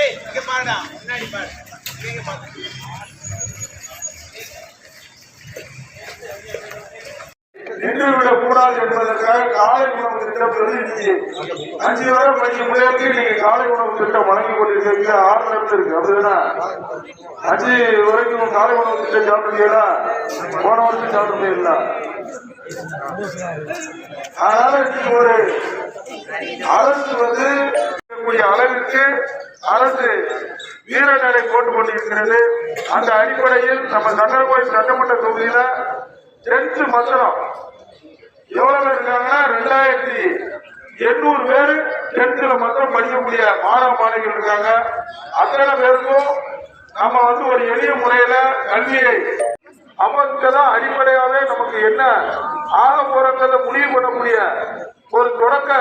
ஏய் இங்க பாருடா. முன்னாடி பாரு. இங்க பாரு. விட கூடாது என்பதற்காக காலை உணவு திட்டம் சொல்லி இன்னைக்கு அஞ்சு வரை படிக்கும் பிள்ளைகளுக்கு நீங்க காலை உணவு திட்டம் வழங்கி கொண்டிருக்கீங்க ஆறு நிமிஷம் இருக்கு. அப்படிதானே அஞ்சு வரைக்கும் காலை உணவு திட்டம் சாப்பிட்டீங்களா போன வருஷம் சாப்பிட்டீங்களா அதனால இன்னைக்கு ஒரு அரசு வந்து இருக்கக்கூடிய அளவிற்கு அரசு வீரநடை போட்டு கொண்டிருக்கிறது. அந்த அடிப்படையில் நம்ம சட்டமன்ற சட்டமன்ற தொகுதியில டென்த் மந்திரம் எவ்வளவு பேர் இருக்காங்கன்னா ரெண்டாயிரத்தி எண்ணூறு பேர் டென்த்ல மாத்திரம் படிக்கக்கூடிய மாணவ மாணவிகள் இருக்காங்க. அத்தனை பேருக்கும் நம்ம வந்து ஒரு எளிய முறையில கல்வியை அமர்ந்ததான் அடிப்படையாவே நமக்கு என்ன ஆக போறதை முடிவு பண்ணக்கூடிய ஒரு தொடக்க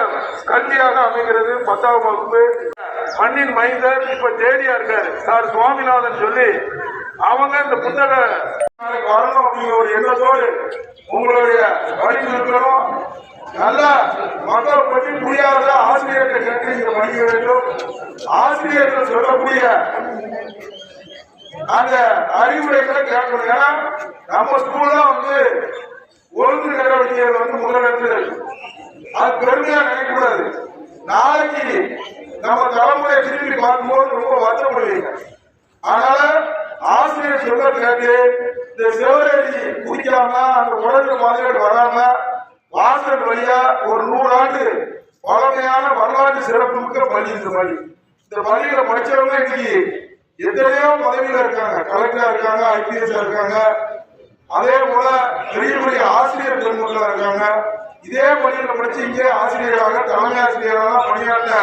கல்வியாக அமைகிறது பத்தாம் வகுப்பு. மண்ணின் மைந்தர் இப்ப தேடியா இருக்காரு. சார் சுவாமிநாதன் சொல்லி அவங்க இந்த புத்தக நாளைக்கு வரணும் அப்படிங்கிற ஒரு எண்ணத்தோடு உங்களுடைய வழி நிறுத்தணும் நல்ல மக்கள் பற்றி புரியாத ஆசிரியர்களை கேட்டு நீங்க படிக்க வேண்டும் ஆசிரியர்கள் சொல்லக்கூடிய அந்த அறிவுரைகளை கேட்கணும். ஏன்னா நம்ம ஸ்கூல்ல வந்து ஒழுங்கு நடவடிக்கைகள் வந்து முதலிடத்தில் அது பெருமையா நினைக்கக்கூடாது. நாளைக்கு நம்ம தலைமுறை திரும்பி பார்க்கும்போது ரொம்ப வருத்தப்படுவீங்க. அதனால ஆசிரியர் சொல்ல கேட்டு இந்த சிவரடி குடிக்காம அந்த உடலுக்கு மாதிரி வராம வாசல் வழியா ஒரு நூறாண்டு பழமையான வரலாற்று சிறப்பு மிக்க பள்ளி இந்த பள்ளி. இந்த பள்ளியில படிச்சவங்க இன்னைக்கு எத்தனையோ பதவியில இருக்காங்க. கலெக்டரா இருக்காங்க ஐபிஎஸ் இருக்காங்க. அதே போல பெரிய பெரிய ஆசிரியர் பெருமக்கள் இருக்காங்க. இதே பள்ளியில படிச்சு இங்கே ஆசிரியராக தலைமை ஆசிரியராக பணியாற்ற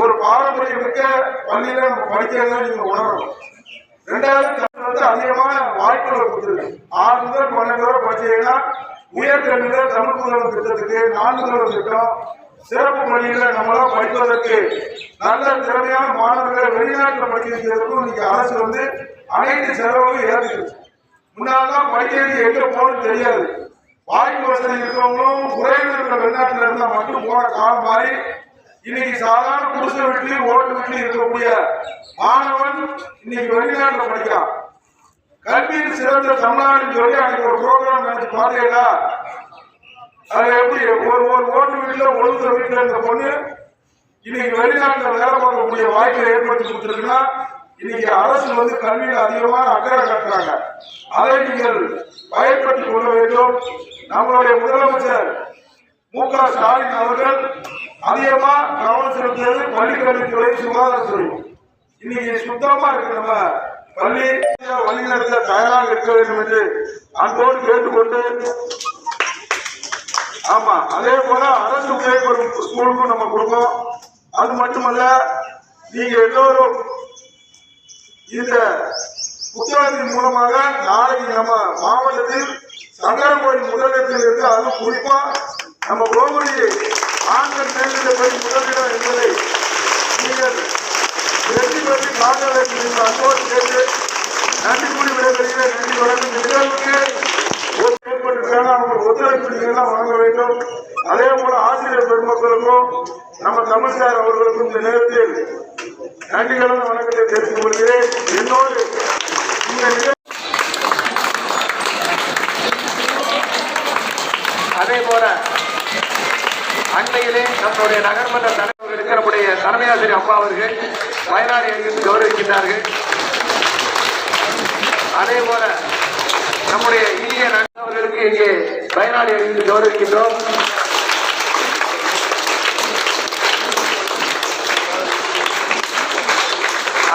ஒரு பாரம்பரியம் இருக்க பள்ளியில நம்ம படிக்கிறத நீங்க உணரணும் ரெண்டாயிரத்தி வந்து அதிகமான வாய்ப்புகள் கொடுத்துருக்கு. ஆறு முதல் பன்னெண்டு வரை படிச்சீங்கன்னா உயர்கல்வியில தமிழ் முதல்வர் திட்டத்துக்கு நான்கு முதல்வர் திட்டம் சிறப்பு பள்ளியில நம்மளாம் படிப்பதற்கு நல்ல திறமையான மாணவர்களை வெளிநாட்டில் படிக்க வைக்கிறதுக்கும் இன்னைக்கு அரசு வந்து அனைத்து செலவுகளும் ஏற்றுக்குது முன்னாலாம் படிக்கிறது எங்க போகணும்னு தெரியாது. வாய்ப்பு வசதி இருக்கிறவங்களும் உறவினர்கள் வெளிநாட்டில் இருந்தா மட்டும் போன காலம் மாறி இன்னைக்கு சாதாரண குடிசை வீட்லயும் ஓட்டு வீட்லயும் இருக்கக்கூடிய மாணவன் இன்னைக்கு வெளிநாட்டில் படிக்கிறான். கல்வியில் சிறந்த தமிழ்நாடுன்னு சொல்லி அன்னைக்கு ஒரு ப்ரோக்ராம் நினைச்சு பார்த்தீங்களா? அது எப்படி? ஒரு ஒரு ஓட்டு வீட்டுல ஒழுங்குற வீட்டுல இருந்த பொண்ணு இன்னைக்கு வெளிநாட்டுல வேலை பார்க்கக்கூடிய வாய்ப்பை ஏற்படுத்தி கொடுத்துருக்குன்னா இன்னைக்கு அரசு வந்து கல்வியில் அதிகமான அக்கறை காட்டுறாங்க. அதை நீங்கள் பயன்படுத்திக் கொள்ள வேண்டும். நம்மளுடைய முதலமைச்சர் மு க ஸ்டாலின் அவர்கள் அதிகமா கவனம் செலுத்தியது பள்ளிக்கல்வித்துறை சுகாதாரத்துறை. இன்னைக்கு சுத்தமா இருக்கு நம்ம பள்ளி வழிநடத்த தயாராக இருக்க வேண்டும் என்று அன்போடு கேட்டுக்கொண்டு ஆமா அதே போல அரசு உதவி ஸ்கூலுக்கும் நம்ம கொடுப்போம். அது மட்டுமல்ல நீங்க எல்லோரும் இந்த புத்தகத்தின் மூலமாக நாளைக்கு நம்ம மாவட்டத்தில் சங்கரங்கோயில் முதலிடத்தில் இருந்து அது குறிப்பா நம்ம கோபுரி ஆண்கள் மேல்நிலை பள்ளி முதலிடம் என்பதை வெற்றி காங்கிரஸ் காட்ட கேட்டு நன்றி கூறி நன்றி வழங்கும் நிகழ்வுக்கு ஒத்துழைப்பு வழங்க வேண்டும். அதே போல ஆசிரியர் பெருமக்களுக்கும் நம்ம தமிழ்சார் அவர்களுக்கும் இந்த நேரத்தில் நன்றிகளும் வணக்கத்தை தெரிவித்துக் கொள்கிறேன். என்னோடு இந்த அதே போல அண்மையிலே நம்முடைய நகர்மன்ற தலைவர் இருக்கிற தலைமையாசிரியர் அப்பா அம்மா அவர்கள் வயநாடு அணிவித்து கௌரவிக்கின்றார்கள். அதே போல நம்முடைய இந்திய நண்பர்களுக்கு இங்கே பயனாளி அணிவித்து கௌரவிக்கின்றோம்.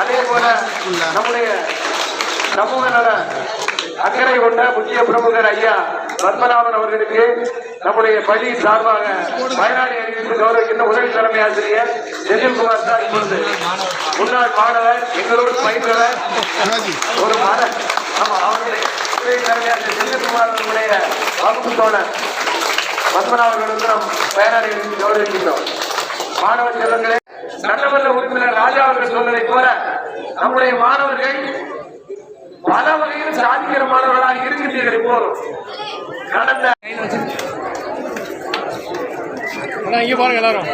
அதே போல நம்முடைய சமூக நல அக்கறை கொண்ட முக்கிய பிரமுகர் ஐயா பத்மநாபன் அவர்களுக்கு நம்முடைய பள்ளி சார்பாக வயநாடு அறிவித்து கௌரவிக்கின்ற உதவி தலைமை ஆசிரியர் செந்தில்குமார் சார் இப்பொழுது முன்னாள் மாணவர் எங்களோடு பயின்றவர் ஒரு மாணவர் ஆமா அவருடைய உதவி தலைமை ஆசிரியர் செந்தில்குமார் அவர்களுடைய வகுப்பு தோழர் பத்மநாபர்களுக்கு நாம் வயநாடு கௌரவிக்கின்றோம். மாணவ செல்வங்களே சட்டமன்ற உறுப்பினர் ராஜா அவர்கள் சொன்னதை போல நம்முடைய மாணவர்கள் பல வகையில் சாதிக்கிற மாணவர்களாக இருக்கின்றீர்கள் போதும் கடந்த அண்ணா இங்கே பாருங்க எல்லாரும்.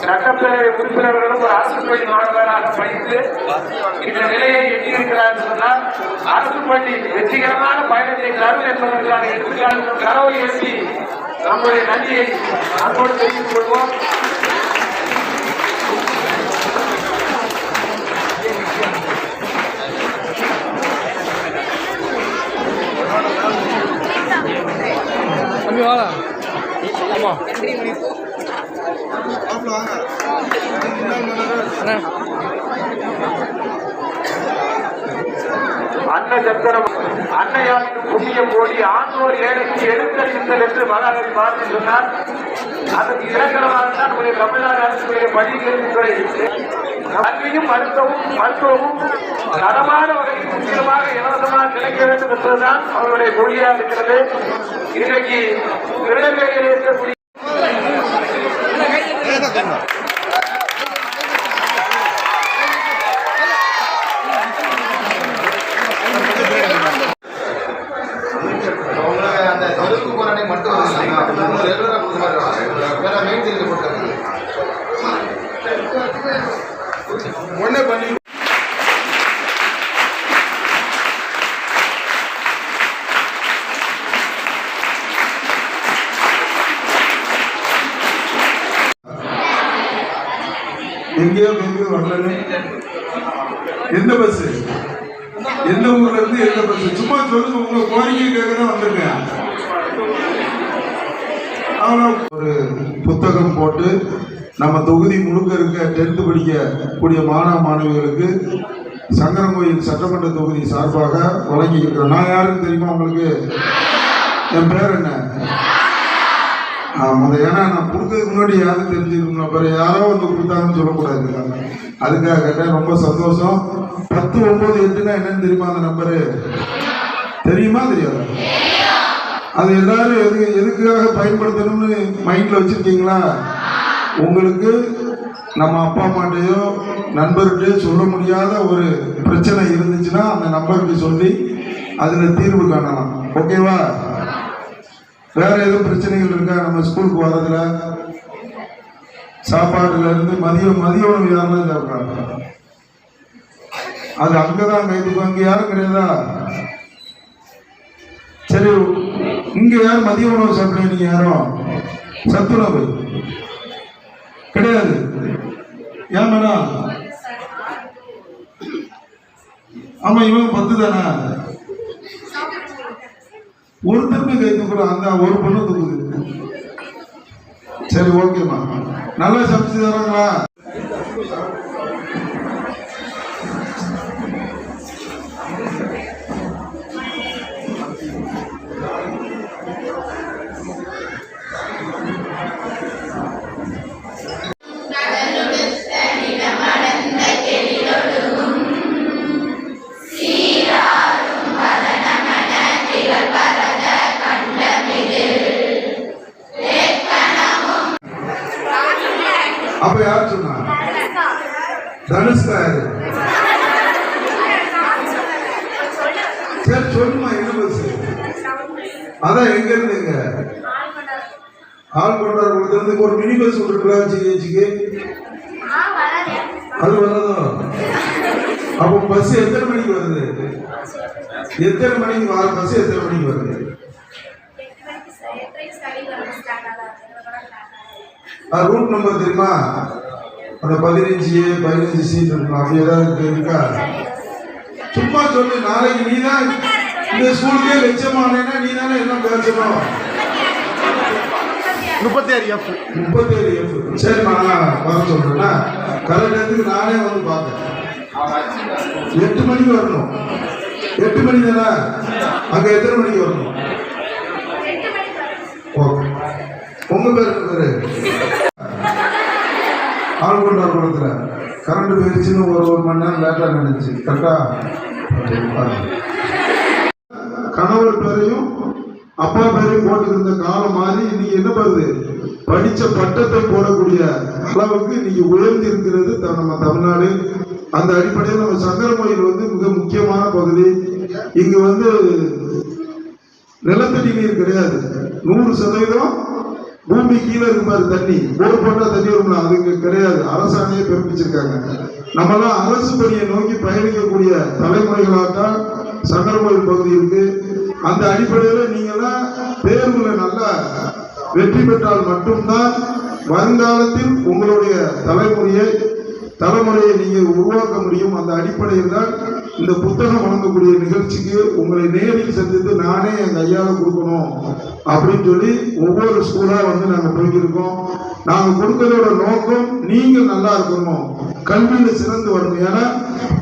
சட்டப்பேரவை உறுப்பினர்களும் ஒரு அரசு மாணவராக படித்து இந்த நிலையை எட்டியிருக்கிறார் சொன்னால் அரசுப்பள்ளி வெற்றிகரமான பயணத்தை தரும் என்பதற்கான எடுத்துக்காட்டு கனவை எழுதி நம்முடைய நன்றியை அன்போடு தெரிவித்துக் கொள்வோம். வாடா. ஆமா அன்ன சத்திரம் அன்னையாருக்கு புண்ணியம் போடி ஆண்டோர் ஏழைக்கு எழுத்தறிவித்தல் என்று மகாகவி பாரதி சொன்னார். அதற்கு இலக்கணமாக தான் நம்முடைய தமிழ்நாடு அரசுடைய பள்ளிக்கல்வித்துறை கல்வியும் மருத்துவமும் மருத்துவமும் தரமான வகையில் முக்கியமாக இலவசமாக கிடைக்க வேண்டும் என்பதுதான் அவருடைய மொழியாக இருக்கிறது. இன்றைக்கு திருநெல்வேலியில் இருக்கக்கூடிய உங்களுக்கு அந்த தெருக்கு போராட்டை மட்டும் வந்து ரெகுலரா கொடுக்க மாட்டாங்க வேற மெயின் சீரியல் போட்டுருக்காங்க ஒண்ணே பண்ணி எங்கேயோ எங்கேயோ வரலன்னு எந்த பஸ் எந்த ஊர்ல இருந்து எந்த பஸ் சும்மா சொல்லுங்க உங்க கோரிக்கை கேட்க தான் வந்திருக்கேன் அவனை ஒரு புத்தகம் போட்டு நம்ம தொகுதி முழுக்க இருக்க டென்த்து படிக்க கூடிய மாணவ மாணவிகளுக்கு சங்கரங்கோயில் சட்டமன்ற தொகுதி சார்பாக வழங்கி இருக்கிறோம் நான் யாருன்னு தெரியுமா உங்களுக்கு? என் பேர் என்ன? ஆமாம் அது ஏன்னா நான் கொடுத்ததுக்கு முன்னாடி யாரும் தெரிஞ்சுக்கணும் அப்புறம் யாரோ வந்து கொடுத்தாங்கன்னு சொல்லக்கூடாது. அதுக்காக கேட்டேன் ரொம்ப சந்தோஷம். பத்து ஒன்பது எட்டுனா என்னன்னு தெரியுமா அந்த நம்பரு? தெரியுமா தெரியாது? அது எல்லாரும் எது எதுக்காக பயன்படுத்தணும்னு மைண்ட்ல வச்சிருக்கீங்களா? உங்களுக்கு நம்ம அப்பா அம்மாட்டையோ நண்பர்கிட்டயோ சொல்ல முடியாத ஒரு பிரச்சனை இருந்துச்சுன்னா அந்த நம்பருக்கு சொல்லி அதில் தீர்வு காணலாம். ஓகேவா? வேற எதுவும் பிரச்சனைகள் இருக்கா? நம்ம ஸ்கூலுக்கு வர்றதுல? சாப்பாடுல இருந்து மதியம் மதிய உணவு யாரும் சாப்பிட்றாங்க அது அங்கதான் கைதுக்கு அங்க யாரும் கிடையாதா? சரி இங்க யாரும் மதிய உணவு சாப்பிடுவீங்க யாரும்? சத்துணவு. கிடையாது. ஏன் மேடம் ஆமா இவன் பத்து தானே? ஒருத்தருமே கை கூட அந்த ஒரு பொண்ணு தூக்குது. சரி ஓகேம்மா. நல்லா சமைச்சு தராங்களா எத்தனை மணிக்கு வர பஸ் எத்தனை மணிக்கு வருது? ரூட் நம்பர் தெரியுமா? அந்த பதினஞ்சு பதினஞ்சு சீட் இருக்கும் அப்படி ஏதாவது இருக்கா? சும்மா சொல்லு நாளைக்கு நீ தான் இந்த ஸ்கூலுக்கே வெச்சமானேன்னா நீ தானே என்ன பேசணும் முப்பத்தி ஆறு எஃப் முப்பத்தேழு எஃப் சரிம்மா நான் வர சொல்றேன்னா கரெக்ட் நேரத்துக்கு நானே வந்து பார்த்தேன் எட்டு மணிக்கு வரணும். எட்டு மணி தானே? அங்க எத்தனை மணிக்கு வரணும்? ஓகே. உங்க பேர் பேரு ஆழ்கொண்டார் குளத்துல கரண்ட் போயிடுச்சுன்னு ஒரு ஒரு மணி நேரம் லேட்டா நினைச்சு கரெக்டா? கணவர் பேரையும் அப்பா பேரையும் போட்டுருந்த காலம் மாறி இன்னைக்கு என்ன வருது படிச்ச பட்டத்தை போடக்கூடிய அளவுக்கு இன்னைக்கு உயர்ந்து இருக்கிறது நம்ம தமிழ்நாடு. அந்த அடிப்படையில் நம்ம சங்கரமொழியில் வந்து மிக முக்கியமான பகுதி இங்கு வந்து நிலத்தடி நீர் கிடையாது. நூறு சதவீதம் பூமி கீழே இருப்பாரு தண்ணி. போர் போட்டா தண்ணி வரும்ல அது இங்க கிடையாது. அரசாணையே பிறப்பிச்சிருக்காங்க. நம்மளாம் அரசு பணியை நோக்கி பயணிக்கக்கூடிய தலைமுறைகளாகத்தான் சங்கரமோயில் பகுதி இருக்கு. அந்த அடிப்படையில் நீங்களாம் தேர்வுல நல்லா வெற்றி பெற்றால் மட்டும்தான் வருங்காலத்தில் உங்களுடைய தலைமுறையை தலைமுறையை நீங்கள் உருவாக்க முடியும். அந்த அடிப்படையில் தான் இந்த புத்தகம் வழங்கக்கூடிய நிகழ்ச்சிக்கு உங்களை நேரில் சந்தித்து நானே என் கையால கொடுக்கணும் அப்படின்னு சொல்லி ஒவ்வொரு ஸ்கூலா வந்து நாங்கள் போய்க்கிருக்கோம் நாங்கள் கொடுக்கறதோட நோக்கம் நீங்கள் நல்லா இருக்கணும். கல்வியில சிறந்து வரணும். ஏன்னா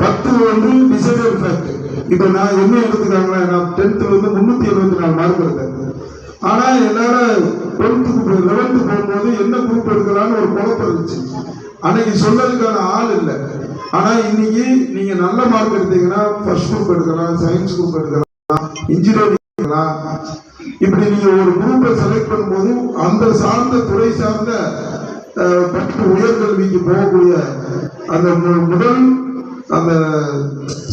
பத்து வந்து டிசைடர் ஃபேக்ட் இப்போ நான் என்ன எடுத்துக்காங்கன்னா நான் டென்த்தில் வந்து முந்நூற்றி எழுபத்தி நாலு மார்க் எடுத்தேன். ஆனா என்னால டுவெல்த்துக்கு லெவன்த்து போகும்போது என்ன குரூப் எடுக்கலாம்னு ஒரு குழப்பம் இருந்துச்சு. அன்னைக்கு சொல்லதுக்கான ஆள் இல்லை. ஆனா இன்னைக்கு நீங்க நல்ல மார்க் எடுத்தீங்கன்னா ஃபர்ஸ்ட் குரூப் எடுக்கலாம் சயின்ஸ் குரூப் எடுக்கலாம் இன்ஜினியரிங் எடுக்கலாம். இப்படி நீங்க ஒரு குரூப்பை செலக்ட் பண்ணும்போது அந்த சார்ந்த துறை சார்ந்த பட்டு உயர்கல்விக்கு போகக்கூடிய அந்த முதல் அந்த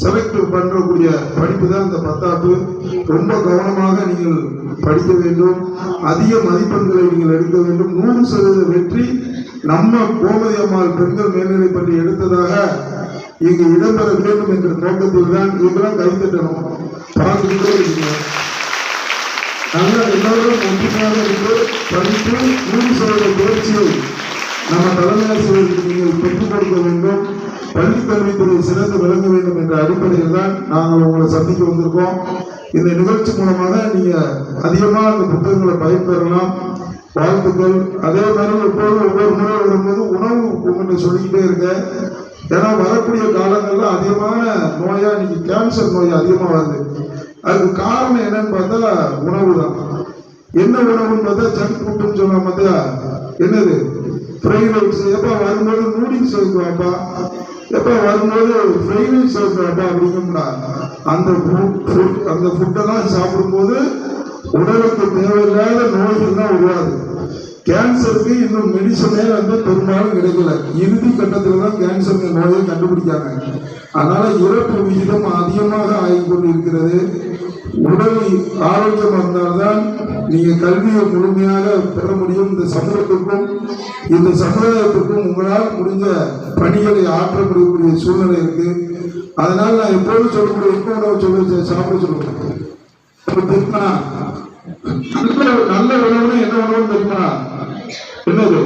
செலக்ட் பண்ணக்கூடிய படிப்பு தான் இந்த பத்தாப்பு. ரொம்ப கவனமாக நீங்கள் படிக்க வேண்டும். அதிக மதிப்பெண்களை நீங்கள் எடுக்க வேண்டும். நூறு சதவீத வெற்றி நம்ம கோமதி அம்மாள் பெண்கள் மேல்நிலை பள்ளி எடுத்ததாக இங்கு இடம்பெற வேண்டும் என்ற நோக்கத்தில் தான் இதெல்லாம் கைத்தட்டணும் நாங்கள் எல்லாரும் ஒன்றுமையாக இருந்து படித்து மூன்று சதவீத முயற்சியை நம்ம தலைமை நீங்கள் பெற்றுக் கொடுக்க வேண்டும். பள்ளி கல்வித்துறை சிறந்து விளங்க வேண்டும் என்ற அடிப்படையில் தான் நாங்கள் உங்களை சந்திக்க வந்திருக்கோம். இந்த நிகழ்ச்சி மூலமாக நீங்க அதிகமாக அந்த புத்தகங்களை பயன்பெறலாம். வாழ்த்துக்கள். அதே மாதிரி எப்போதும் ஒவ்வொரு முறை வரும்போது உணவு உங்கள்கிட்ட சொல்லிக்கிட்டே இருங்க ஏன்னா வரக்கூடிய காலங்களில் அதிகமான நோயா இன்னைக்கு கேன்சர் நோய் அதிகமாக வருது. அதுக்கு காரணம் என்னன்னு பார்த்தா உணவு தான் என்ன உணவுன்னு பார்த்தா ஜங்க் ஃபுட்டுன்னு சொல்லாம பார்த்தா என்னது? ஃப்ரைட் ரைஸ் எப்போ வரும்போது நூடுல்ஸ் வைக்குவாப்பா எப்போ வரும்போது ஃப்ரைட் ரைஸ் வைக்குவாப்பா அப்படிங்கம்னா அந்த ஃபுட் அந்த ஃபுட்டெல்லாம் சாப்பிடும்போது உடலுக்கு தேவையில்லாத நோய்கள் தான் உருவாது. கேன்சருக்கு இன்னும் மெடிசனே வந்து பெரும்பாலும் கிடைக்கல. இறுதி கட்டத்தில் தான் கேன்சர் நோயை கண்டுபிடிக்காங்க அதனால இறப்பு விகிதம் அதிகமாக ஆகிக் கொண்டிருக்கிறது உடல் ஆரோக்கியம் இருந்தால்தான் நீங்க கல்வியை முழுமையாக பெற முடியும். இந்த சமூகத்துக்கும் இந்த சமுதாயத்துக்கும் உங்களால் முடிஞ்ச பணிகளை ஆற்ற முடியக்கூடிய சூழ்நிலை இருக்கு. அதனால நான் எப்போதும் சொல்லக்கூடிய உண்மை உணவு சொல்ல சாப்பிட சொல்லுவேன். திருப்பினா நல்ல நல்ல உணவுன்னு என்ன உணவுன்னு தெரியுமா? என்னது?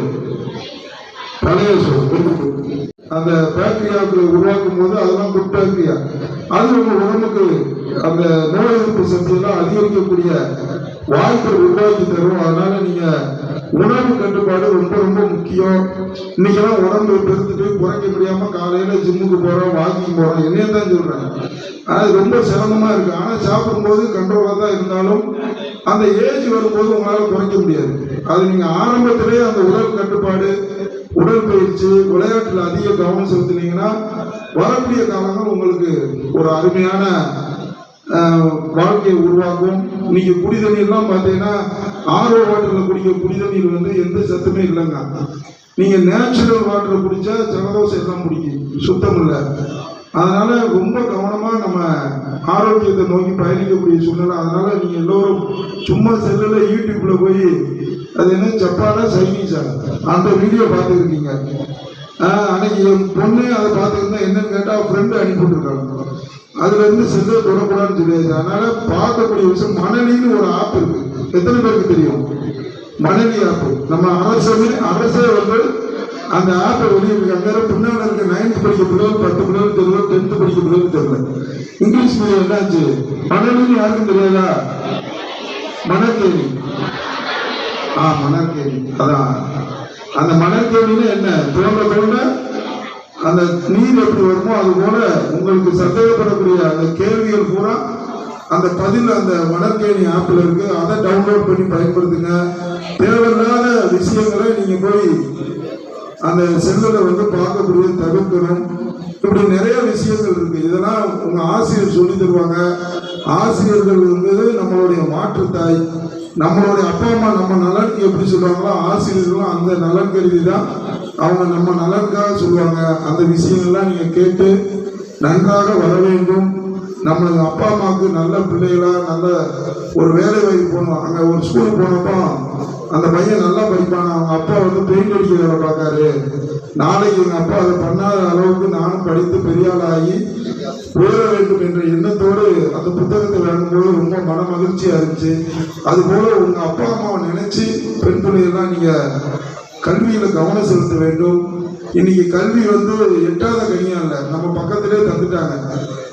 பழைய அந்த பாக்டீரியாவுக்கு உருவாக்கும் போது அதெல்லாம் குட் பாக்டீரியா அது உங்க உடம்புக்கு அந்த நோய் எதிர்ப்பு சக்தியெல்லாம் அதிகரிக்கக்கூடிய வாய்ப்பை உருவாக்கி தரும். அதனால நீங்க உணவு கட்டுப்பாடு ரொம்ப ரொம்ப முக்கியம். இன்னைக்கெல்லாம் உடம்பு பெருத்துட்டு குறைக்க முடியாம காலையில ஜிம்முக்கு போறோம் வாக்கிங் போறோம் என்னையே தான் சொல்றேன் அது ரொம்ப சிரமமா இருக்கு. ஆனா சாப்பிடும்போது கண்ட்ரோலா தான் இருந்தாலும் அந்த ஏஜ் வரும்போது உங்களால குறைக்க முடியாது. அது நீங்க ஆரம்பத்திலே அந்த உடல் கட்டுப்பாடு உடற்பயிற்சி விளையாட்டுல அதிக கவனம் செலுத்தினீங்கன்னா வரக்கூடிய காலங்கள் உங்களுக்கு ஒரு அருமையான வாழ்க்கையை உருவாக்கும். நீங்க குடி தண்ணீர்லாம் பார்த்தீங்கன்னா ஆர்வ வாட்டரில் குடிக்க குடி தண்ணீர் வந்து எந்த சத்துமே இல்லைங்க. நீங்க நேச்சுரல் வாட்டர் குடிச்சா ஜலதோஷம் எல்லாம் பிடிக்கும் சுத்தம் இல்லை. அதனால ரொம்ப கவனமாக நம்ம ஆரோக்கியத்தை நோக்கி பயணிக்கக்கூடிய சூழ்நிலை. அதனால நீங்க எல்லோரும் சும்மா செல்லுல யூடியூப்ல போய் அது என்ன ஜப்பானா சைனீஸா அந்த வீடியோ பார்த்துருக்கீங்க. அன்னைக்கு என் பொண்ணு அதை பார்த்துருந்தா என்னன்னு கேட்டால் ஃப்ரெண்டு அனுப்பிவிட்டுருக்காங்க அதுல இருந்து செல்லை தொடக்கூடாதுன்னு சொல்லியாச்சு. அதனால பார்க்கக்கூடிய விஷயம் மணலின்னு ஒரு ஆப் இருக்கு. எத்தனை பேருக்கு தெரியும்? மணலி ஆப் நம்ம அரசு அரசே வந்து அந்த ஆப்பை வெளியிட்டிருக்காங்க பின்னால இருக்க நைன்த் படிக்க பிள்ளைகள் பத்து பிள்ளைகள் தெரியல டென்த் படிக்க பிள்ளைகள் தெரியல. இங்கிலீஷ் மீடியம் என்னாச்சு? மணலின்னு யாருக்கும் தெரியாதா? மணக்கேணி ஆ மணற்கேணி அதான். அந்த மணற்கேணின்னு என்ன? தோன்ற தோன்ற அந்த நீர் எப்படி வருமோ அது போல உங்களுக்கு சந்தேகப்படக்கூடிய அந்த கேள்விகள் பூரா அந்த பதில் அந்த மணற்கேணி ஆப்பில் இருக்கு. அதை டவுன்லோட் பண்ணி பயன்படுத்துங்க. தேவையில்லாத விஷயங்களை நீங்க போய் அந்த செல்லில் வந்து பார்க்கக்கூடிய தவிர்க்கணும் இப்படி நிறைய விஷயங்கள் இருக்கு. இதெல்லாம் உங்க ஆசிரியர் சொல்லி தருவாங்க. ஆசிரியர்கள் வந்து நம்மளுடைய மாற்றுத்தாய் நம்மளுடைய அப்பா அம்மா நம்ம நலனுக்கு எப்படி சொல்லுவாங்களோ ஆசிரியர்களும் அந்த நலன் கருதி தான் அவங்க நம்ம நலனுக்காக சொல்லுவாங்க. அந்த விஷயங்கள்லாம் நீங்க கேட்டு நன்றாக வர வேண்டும். நம்மளுக்கு அப்பா அம்மாவுக்கு நல்ல பிள்ளைகளா நல்ல ஒரு வேலை வாய்ப்பு போகணும் அங்கே ஒரு ஸ்கூலுக்கு போனப்போ அந்த பையன் நல்லா படிப்பான். அவங்க அப்பா வந்து பெயிண்ட் அடிக்க வேலை பார்க்காரு நாளைக்கு எங்கள் அப்பா அதை பண்ணாத அளவுக்கு நானும் படித்து பெரியாளாகி உயர வேண்டும் என்ற எண்ணத்தோடு அந்த புத்தகத்தை வாங்கும்போது ரொம்ப மன மகிழ்ச்சியா இருந்துச்சு. அதுபோல உங்க அப்பா அம்மாவை நினைச்சு பெண் பிள்ளைகள்லாம் நீங்க கல்வியில கவனம் செலுத்த வேண்டும். இன்னைக்கு கல்வி வந்து எட்டாத கனியா இல்ல நம்ம பக்கத்திலே தந்துட்டாங்க.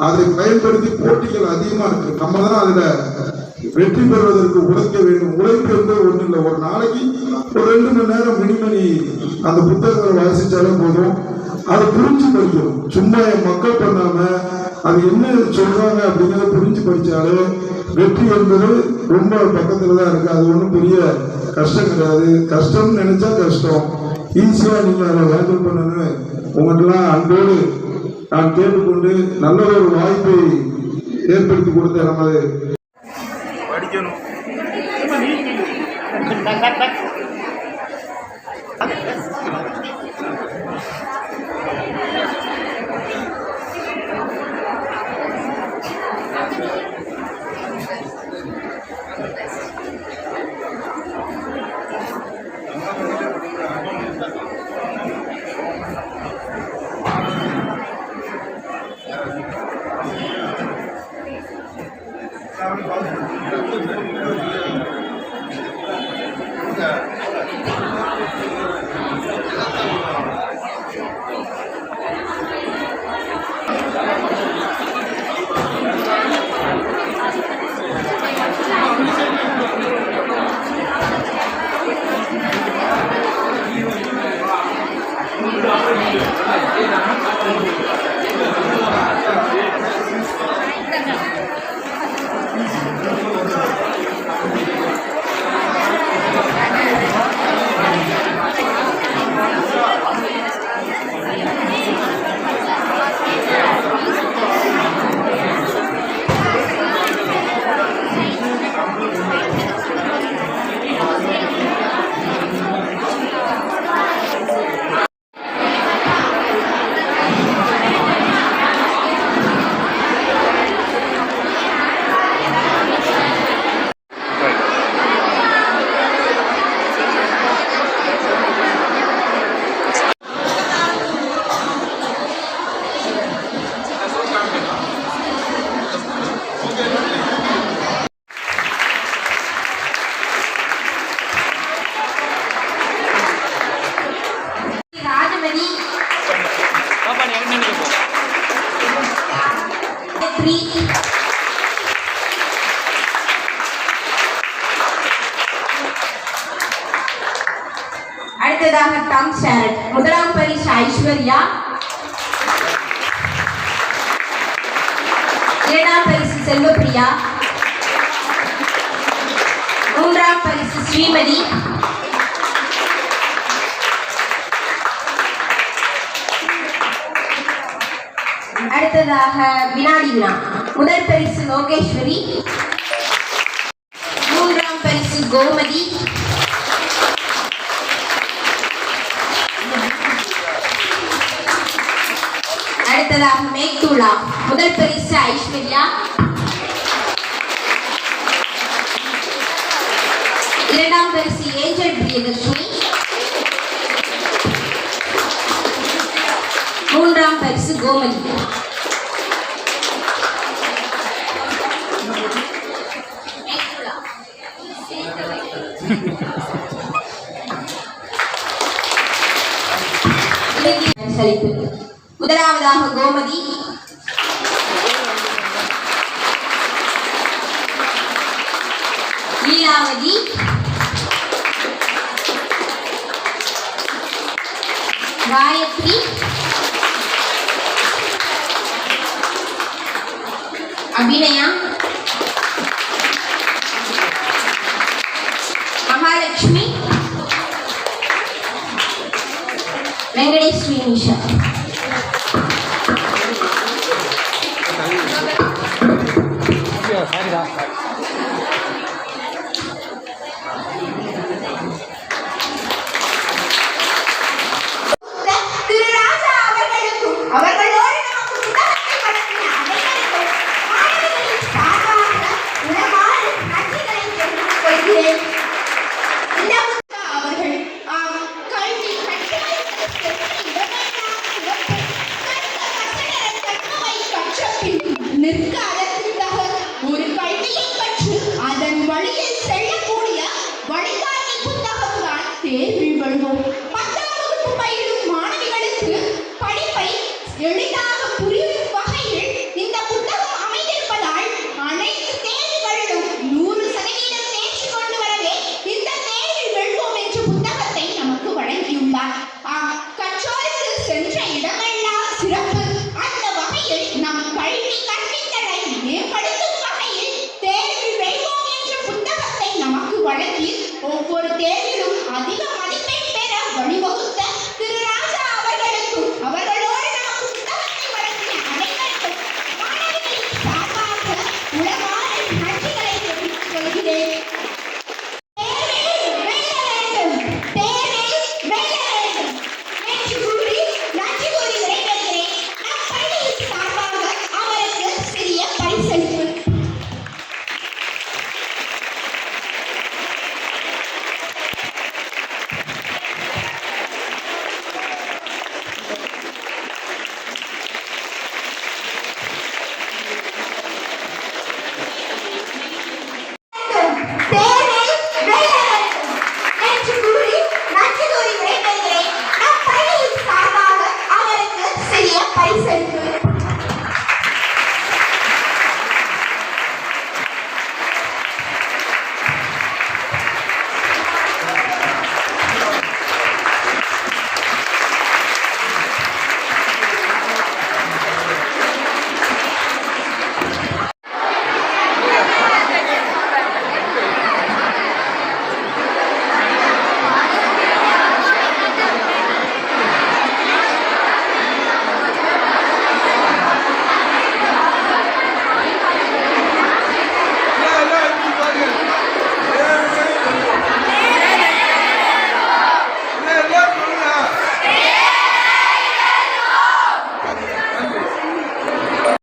அதை பயன்படுத்தி போட்டிகள் அதிகமா இருக்கு. நம்ம தான் அதுல வெற்றி பெறுவதற்கு உழைக்க வேண்டும். உழைப்பு என்பது ஒன்றும் இல்லை ஒரு நாளைக்கு ஒரு ரெண்டு மணி நேரம் மினிமணி அந்த புத்தகங்களை வாசிச்சாலே போதும். அதை புரிஞ்சு படிக்கணும். சும்மா என் மக்கள் பண்ணாம அது என்ன சொல்றாங்க அப்படிங்கிறத புரிஞ்சு படிச்சாலே வெற்றி என்பது ரொம்ப பக்கத்துல தான் இருக்கு. அது ஒன்றும் பெரிய கஷ்டம் கிடையாது. கஷ்டம்னு நினைச்சா கஷ்டம். ஈஸியா நீங்க அதை ஹேண்டில் பண்ணணும். உங்கள்கிட்டலாம் அன்போடு நான் கேட்டுக்கொண்டு நல்ல ஒரு வாய்ப்பை ஏற்படுத்தி கொடுத்த நமது Vai, vai, vai. இரண்டாம் பரிசு செல்வப்பிரியா மூன்றாம் பரிசு ஸ்ரீமதி. அடுத்ததாக வினாடி வினா. முதல் பரிசு லோகேஸ்வரி. மூன்றாம் பரிசு கோமதி. அடுத்ததாக மேத்துலா முதல் பரிசு ஐஸ்வர்யா. இரண்டாம் பரிசு ஏஞ்சல் பிரியதர்ஷினி. மூன்றாம் பரிசு கோமதி. लीलावती गायत्री अभिनया महालक्ष्मी वेंकटेश्वरी निशा Yeah, I. தேர்வில் வழுவோம்